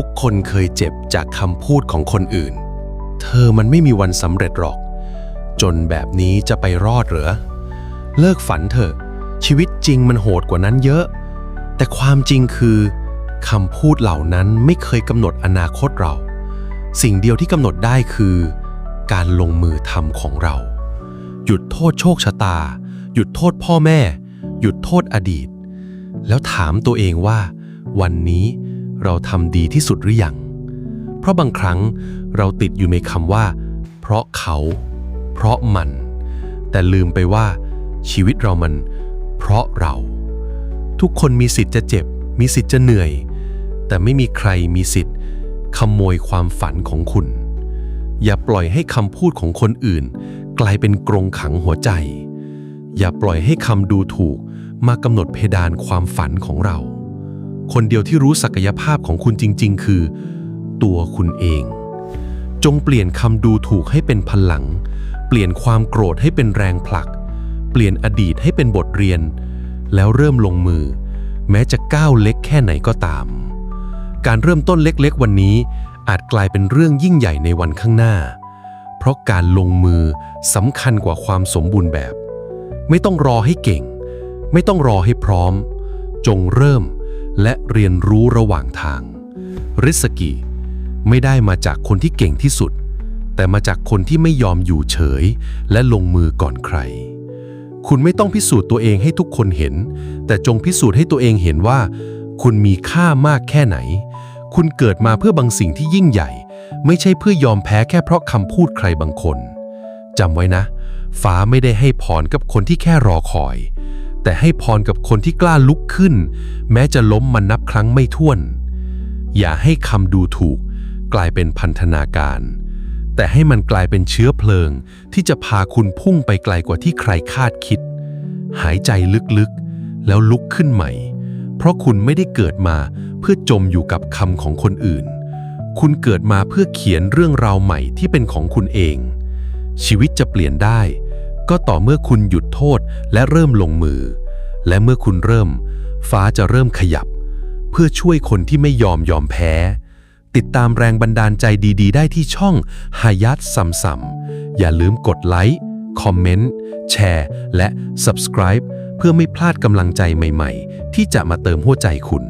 ุกคนเคยเจ็บจากคำพูดของคนอื่น เธอมันไม่มีวันสำเร็จหรอก จนแบบนี้จะไปรอดเหรอ เลิกฝันเถอะ ชีวิตจริงมันโหดกว่านั้นเยอะ แต่ความจริงคือคำพูดเหล่านั้นไม่เคยกำหนดอนาคตเรา สิ่งเดียวที่กำหนดได้คือ การลงมือทำของเรา หยุดโทษโชคชะตา หยุดโทษพ่อแม่ หยุดโทษอดีต แล้วถามตัวเองว่า วันนี้ เราทำดีที่สุดหรือยัง เพราะบางครั้งเราติดอยู่ในคำว่า เพราะเขา เพราะมัน แต่ลืมไปว่า ชีวิตเรามัน เพราะเรา ทุกคนมีสิทธิ์จะเจ็บ มีสิทธิ์จะเหนื่อย แต่ไม่มีใครมีสิทธิ์ ขโมยความฝันของคุณ อย่าปล่อยให้คำพูดของคนอื่น กลายเป็นกรงขังหัวใจ อย่าปล่อยให้คำดูถูกมากำหนดเพดานความฝันของเรา คนเดียวที่รู้ศักยภาพของคุณจริง ๆ คือ ตัวคุณเอง จงเปลี่ยนคำดูถูกให้เป็นพลัง เปลี่ยนความโกรธให้เป็นแรงผลัก เปลี่ยนอดีตให้เป็นบทเรียน แล้วเริ่มลงมือ แม้จะก้าวเล็กแค่ไหนก็ตาม การเริ่มต้นเล็กๆ วันนี้อาจกลายเป็นเรื่องยิ่งใหญ่ในวันข้างหน้า เพราะการลงมือสำคัญกว่าความสมบูรณ์แบบ ไม่ต้องรอให้เก่ง ไม่ต้องรอให้พร้อม จงเริ่ม และเรียนรู้ระหว่างทาง ริสกิ ไม่ได้มาจากคนที่เก่งที่สุด แต่มาจากคนที่ไม่ยอมอยู่เฉย และลงมือก่อนใคร คุณไม่ต้องพิสูจน์ตัวเองให้ทุกคนเห็น แต่จงพิสูจน์ให้ตัวเองเห็นว่า คุณมีค่ามากแค่ไหน คุณเกิดมาเพื่อบางสิ่งที่ยิ่งใหญ่ ไม่ใช่เพื่อยอมแพ้แค่เพราะคำพูดใครบางคนจำไว้นะ ฟ้าไม่ได้ให้พรกับคนที่แค่รอคอย แต่ให้พรกับคนที่กล้าลุกขึ้น แม้จะล้มมันนับครั้งไม่ถ้วน อย่าให้คำดูถูก กลายเป็นพันธนาการ แต่ให้มันกลายเป็นเชื้อเพลิง ที่จะพาคุณพุ่งไปไกลกว่าที่ใครคาดคิด หายใจลึกๆ แล้วลุกขึ้นใหม่ เพราะคุณไม่ได้เกิดมาเพื่อจมอยู่กับคำของคนอื่น คุณเกิดมาเพื่อเขียนเรื่องราวใหม่ที่เป็นของคุณเอง ชีวิตจะเปลี่ยนได้ ก็ต่อเมื่อคุณหยุดโทษและเริ่มลงมือ และเมื่อคุณเริ่ม ฟ้าจะเริ่มขยับ เพื่อช่วยคนที่ไม่ยอมยอมแพ้ ติดตามแรงบันดาลใจดี ๆ ได้ที่ช่องฮายัตซัมซัมอย่าลืมกดไลค์คอมเมนต์แชร์ และ subscribe เพื่อไม่พลาดกำลังใจใหม่ ๆ ที่จะมาเติมหัวใจคุณ